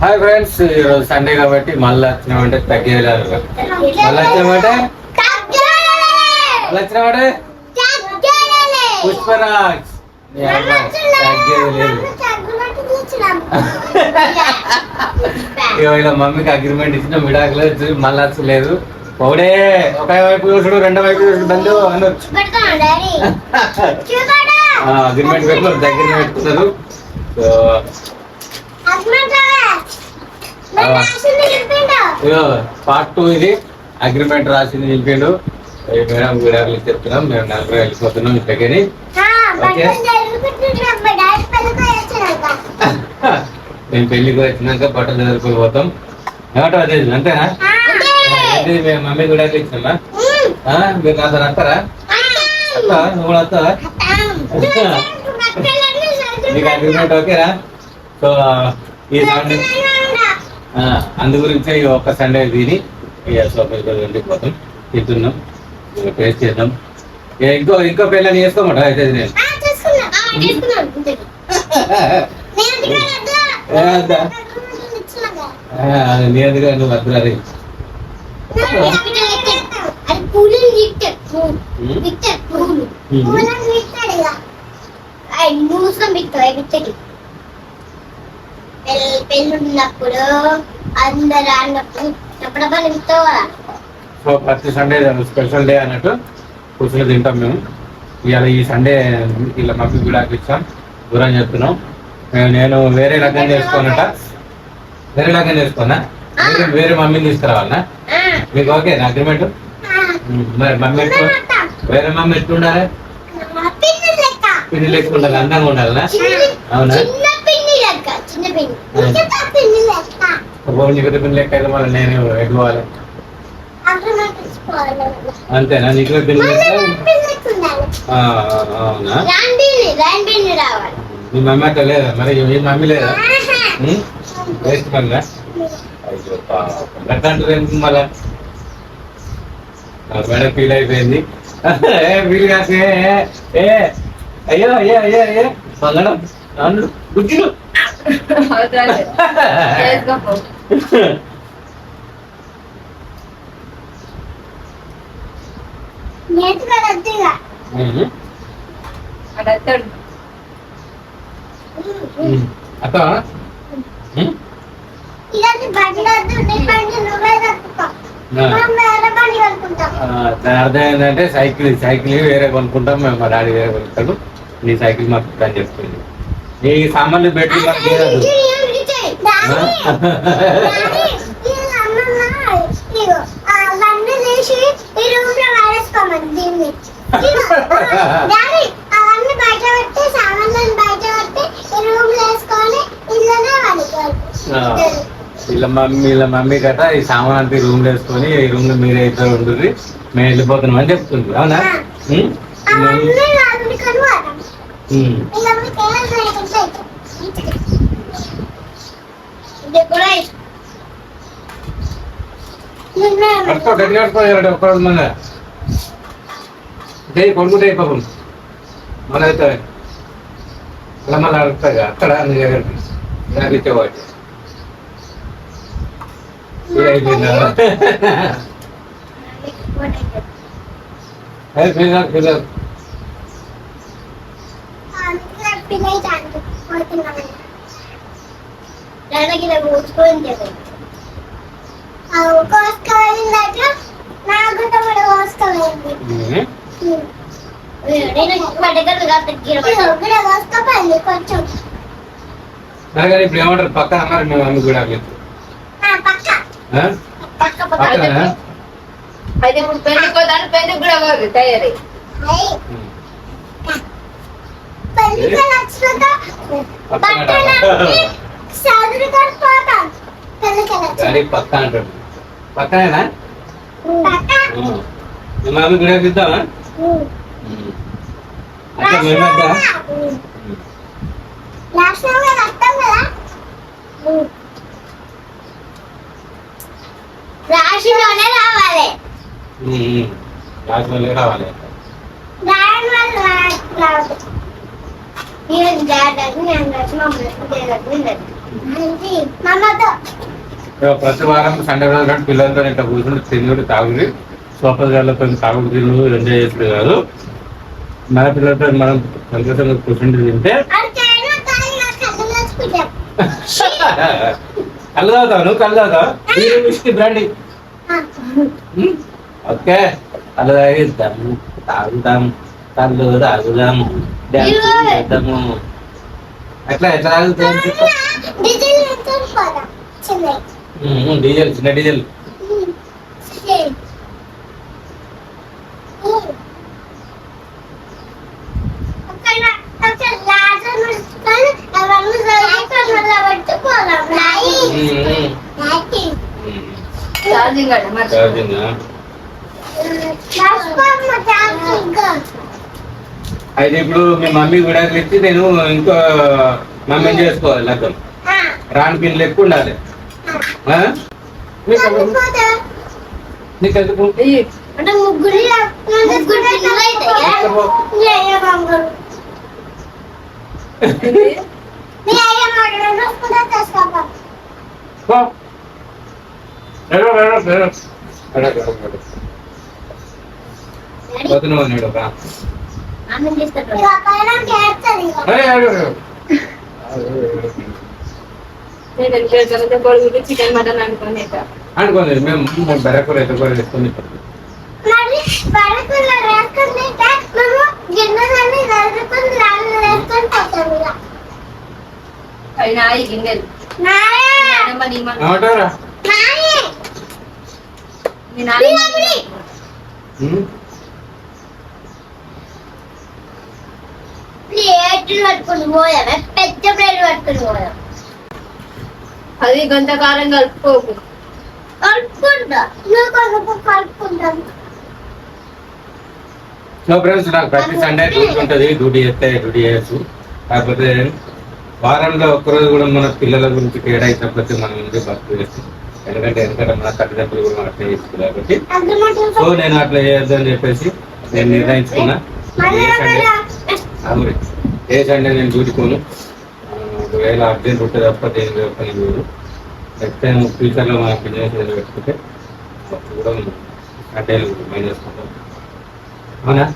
Hi friends ఈరోజు Sunday కాబట్టి మళ్ళీ వచ్చినామంటే తగ్గేయాలి మళ్ళీ వచ్చినామంటే? మళ్ళీ వచ్చినామంటే? పుష్పరాజ్. ఇలా మమ్మీకి అగ్రిమెంట్ ఇచ్చిన విడాకులు మళ్ళీ వచ్చలేదు. ఒకడే ఒక వైపు చూసుడు రెండో వైపు చూసుడు బంధు అనొచ్చు. అగ్రిమెంట్ పెట్టుకున్నారు దగ్గర పెట్టుకున్నారు సో పార్ట్ టూ ఇది. అగ్రిమెంట్ రాసింది నిలిపిండు మేడం విడాకులు చెప్తున్నాం. మేము నలుగురు వెళ్ళిపోతున్నాం ఇంటికని మేము పెళ్ళికి వచ్చినాక బట్టలు చదువుకుని పోతాం. ఏమంటావు అదే అంతేనా? ఏంటి మేము మమ్మీ విడాకులు ఇచ్చినామా మీరు నాతో వస్తారా వస్తావా నువ్వు కూడా వస్తావా నీకు అగ్రిమెంట్ ఓకేనా? సో ఈ అందు గురించే ఈ ఒక్క సండే తిని ఇక సోమేశ్వర ఇంటికి పోతాం. తింటున్నాం. టేస్ట్ చేద్దాం. ఇక ఇంకో పిల్లని చేసుకోమంట అయితే నేను. నీ నువ్వు. పెళ్ళి ఉన్నప్పుడు అందరు అన్నప్పుడు అప్పుడప్పుడు విక్తావు కదా. సో ప్రతి సండే స్పెషల్ డే అన్నట్టు కూర్చొని తింటాం మేము. ఇవాళ ఈ సండే ఇలా మమ్మీ విడాకులు ఇచ్చాం. దూరం చెప్తున్నాం. నేను- వేరే రకం చేసుకోనట వేరే రకం చేసుకోనా వేరే మమ్మీని తీసుకురావాలనా? మీకు ఓకే అగ్రిమెంట్? మరి మమ్మీ వేరే మమ్మీ ఎట్లుండాలి లెక్క పిన్ని లెక్క ఉండాలి అందంగా ఉండాలనా? అవునా చిన్న పిన్ని లెక్క చిన్న లెక్క అయితే మళ్ళీ నేను తెచ్చుకోవాలి అంతేనా? నీకు అవునా? మీ మమ్మీ అట్లా లేదా? మరి మీ మమ్మీ లేదా. వేస్ట్ మళ్ళా అయ్యో మళ్ళా? మేడం ఫీల్ అయిపోయింది. ఫీల్ కాక ఏ, అయ్యో అయ్యో అయ్యో అయ్యో. మంగళం నన్ను గుజ్జులు చేసుకోపో నేర్చుకోవద్దు ఇక ఉహు. అక్కడ వస్తాడు ఉమ్. అత్త ఉమ్. ఇలాంటి బండి వద్దు నీ బండి నువ్వే తప్పుకో ఆ. మనం వేరే బండి కొనుక్కుంటాం ఆ, దాని అర్థం ఏంటంటే సైకిల్ సైకిల్ వేరే కొనుక్కుంటాం మేము మా డాడీ వేరే కొనుక్తాడు నీ సైకిల్ మాకు అని చెప్తుంది ఈ సామాన్లు పెట్టి వాళ్ళకి వీళ్ళ మమ్మీ వీళ్ళ మమ్మీ గట్రా ఈ సామాన్ అంతా రూమ్ వేసుకొని ఈ రూమ్లో మీరే ఇద్దరు ఉంటుంది మేము వెళ్ళిపోతున్నాం అని చెప్తుంది అవునా? ఉమ్? అవన్నీ వాళ్ళు కనువారం ఉమ్. ఇలా మీకు ఏమైనా ఇది కూడా పట్టుకో గట్టిగా పట్టుకో ఎవరు ఒక్క రోజు మన చేయి కొడుకుంటే పాపం మన అయితే అలా మళ్ళీ అడుగుతాయి అక్కడ నీ దగ్గరికి నాకు ఇచ్చేవాటి ఇది అయిపోయిందా ఏ, పిల్లలు, పిల్లలు. కోసుకోవాలి నాకు కూడా కోసుకోవాలి ఉమ్. కోసుకోపోయింది కొంచెం. సరే కానీ ఇప్పుడు ఏమంటారు? పక్కన అన్నారు మేము అమ్మ కూడా పక్క? పక్క పక్క. అయితే ఇప్పుడు కూడా తయారీ. అయ్యి ఉమ్. పెళ్ళికి వచ్చినాక పక్కన బట్టలన్నీ సదురుకొని పోతాం. పెళ్ళికి డాడీ వచ్చినాక. పక్క అంటాడు. పక్కనేనా? పక్క ఉమ్. మీ మామ కూడా ఇద్దామా ఉమ్. అట్లా మేమద్దా ఉమ్. లాస్ట్లో కూడా వస్తాం కదా? ఉమ్. రాశిలోనే రావాలి. రోజు రావాలి. దాని వల్ల ప్రతి వారం సండే రోజు పిల్లలతో ఇంత కూర్చుని తిరుగుడు తాగుడి. సోపర్ గారితో తాగుడు తిరుగు ఎంజాయ్ చేస్తుంది కాదు. మన పిల్లలతో మనం సంతోషంగా కూర్చుండి తింటే కళ్ళు తాగుతావు? నువ్వు కళ్ళు తాగుతావు? బ్రాండి. ఓకే. కళ్ళు తాగిద్దాం తాగుదాం కళ్ళు తాగుదాం. ఎట్లా ఎట్లా డీజిల్ చిన్న డీజిల్ చిన్న డీజిల్ ఛార్జింగ్ ఛార్జింగా అయితే ఇప్పుడు మీ మమ్మీ విడాకులు ఇచ్చి నేను ఇంకో మమ్మీ చేసుకోవాలి లగ్గం రాని పిల్లలు ఎక్కువ ఉండాలి? ఆ? నీకు ఎందుకు? నీకు ఎందుకు ఇయ్యి. అంటే ముగ్గురు ముగ్గురు పిల్లలు అయితే మీ అయ్య మాట్లాడు కూడా తెస్తాపా పో. నడు, నడు, నడు. నడు, నడు, నడు. పోతున్నావా నడు, రా. అన్నం చేస్తాడు ఇక పైన చేస్తుంది ఇక. ఏయ్, నడు, నడు. నేను వెళ్ళి కొడుకు చికెన్ మటన్ అనుకుని అనుకోండి మేము బెరకూర ఎదుర్కొని వేసుకొని మరి బరకుల్లో వేసుకొని తింటే మేము గిన్నెలన్నీ ప్లేట్లు పట్టుకుని పోయామే పెద్ద ప్లేట్ పట్టుకుని పోయాం అది గంటకారం కలుపుకోకు. కలుపుకుంటా? నువ్వు కొనుక్కో కలుపుకుంటాం. సో ఫ్రెండ్స్ నాకు ప్రతి సండే డ్యూటీ ఉంటుంది. డ్యూటీ చేస్తే డ్యూటీ చేయొచ్చు. కాకపోతే వారంలో ఒక్కరోజు కూడా మన పిల్లల గురించి కేటాయించకపోతే మనం ముందు బతుకు చేస్తాం ఎందుకంటే ఎందుకంటే మన తల్లిదండ్రులు కూడా అట్లా చేస్తుంది కాబట్టి. సో నేను అట్లా చేయొద్దు అని చెప్పేసి నేను నిర్ణయించుకున్నా. ఏ సండే నేను డ్యూటీకోను ఒకవేళ అర్జెంట్ ఉంటే తప్ప దేని పని లేదు టైం ఫ్యూచర్లో మన బిజినెస్ ఏదైనా పెట్టుకుంటే కూడా సండేలు మేము చేసుకుంటాం అవునా?